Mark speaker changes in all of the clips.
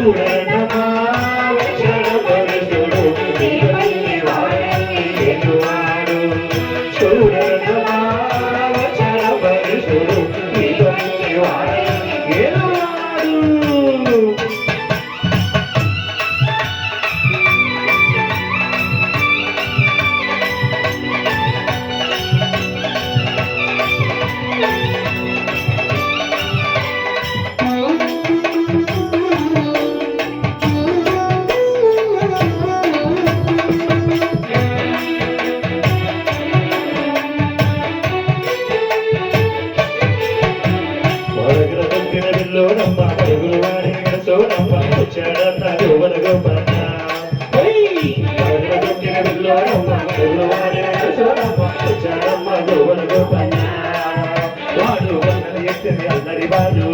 Speaker 1: చూడనమా మధువన గోపన వాడు వందలు ఎత్తిరి అల్లరి వాడు.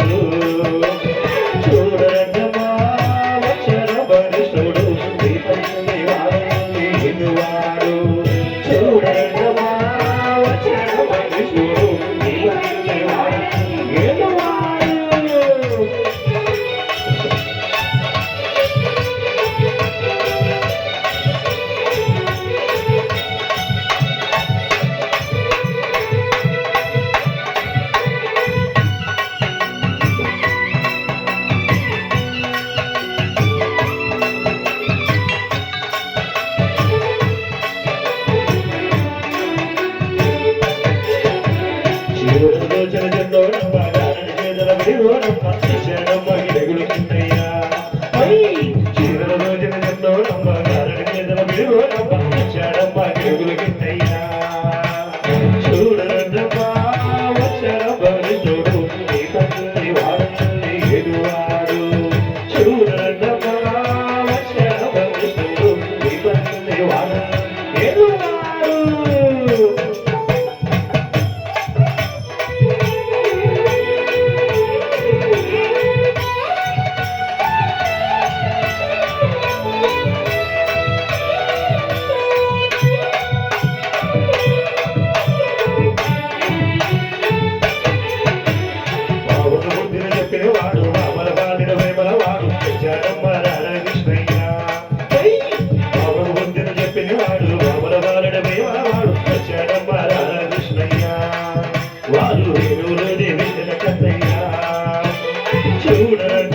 Speaker 1: Segura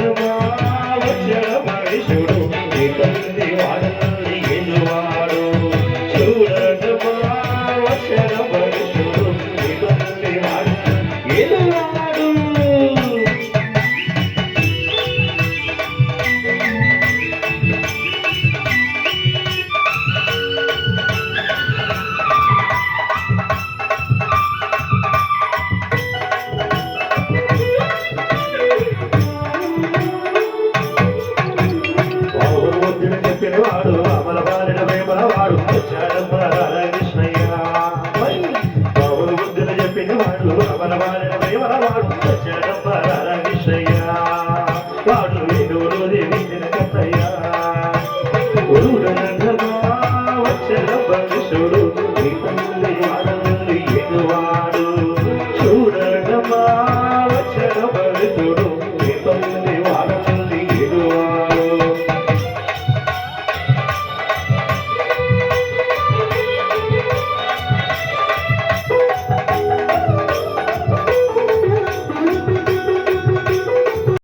Speaker 1: তোমার బుద్ధిని చెప్పిన వాడు అమల బాలిన వేమల వాడు. వచ్చాడమ్మ రాధాకృష్ణయ్య బాబులు బుద్ధిని చెప్పిన వాడు అమల బాలిన వేమల వాడు. వచ్చాడమ్మ రాధాకృష్ణయ్య వాడు వీడు వీడిన కథయ్య గురుడు వచ్చాడమ్మ కృష్ణుడు వాడు చూడమ్మా